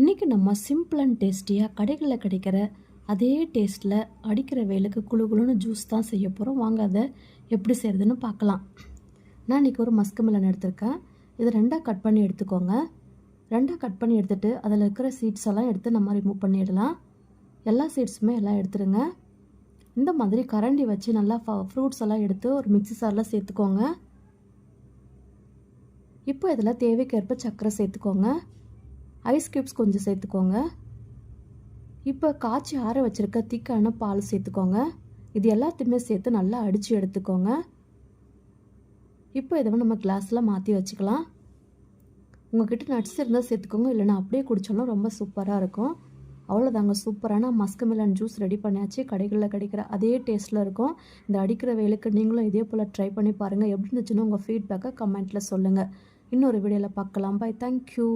இன்றைக்கி நம்ம simple and டேஸ்டியாக கடைகளில் கிடைக்கிற அதே டேஸ்ட்டில் அடிக்கிற வெயிலுக்கு குளு குளுன்னு ஜூஸ் தான் செய்ய போகிறோம் வாங்க அதை எப்படி செய்கிறதுன்னு பார்க்கலாம். நான் இன்றைக்கி ஒரு மஸ்கு மிலன் எடுத்திருக்கேன். இதை ரெண்டாக கட் பண்ணி எடுத்துக்கோங்க. ரெண்டாக கட் பண்ணி எடுத்துகிட்டு அதில் இருக்கிற சீட்ஸ் எல்லாம் எடுத்து நம்ம ரிமூவ் பண்ணிடலாம். எல்லா சீட்ஸுமே எல்லாம் எடுத்துருங்க. இந்த மாதிரி கரண்டி வச்சு நல்லா ஃப்ரூட்ஸ் எல்லாம் எடுத்து ஒரு மிக்ஸி சாரில் சேர்த்துக்கோங்க. இப்போ இதில் தேவைக்கேற்ப சர்க்கரை சேர்த்துக்கோங்க. ஐஸ் க்யூப்ஸ் கொஞ்சம் சேர்த்துக்கோங்க. இப்போ காய்ச்சி ஆற வச்சுருக்க திக்கான பால் சேர்த்துக்கோங்க. இது எல்லாத்தையுமே சேர்த்து நல்லா அடித்து எடுத்துக்கோங்க. இப்போ இதை நம்ம கிளாஸில் மாற்றி வச்சுக்கலாம். உங்ககிட்ட நட்ஸ் இருந்தால் சேர்த்துக்கோங்க. இல்லைன்னா அப்படியே குடித்தாலும் ரொம்ப சூப்பராக இருக்கும். அவ்வளோதாங்க சூப்பரான மஸ்கமிலன் ஜூஸ் ரெடி பண்ணியாச்சு. கடைகளில் கிடைக்கிற அதே டேஸ்ட்டில் இருக்கும். இந்த அடிக்கிற வேலுக்கு நீங்களும் இதே போல் ட்ரை பண்ணி பாருங்கள் எப்படி இருந்துச்சுன்னு உங்கள் ஃபீட்பேக்கை கமெண்ட்டில் சொல்லுங்கள் இன்னொரு வீடியோவில் பார்க்கலாம். By thank you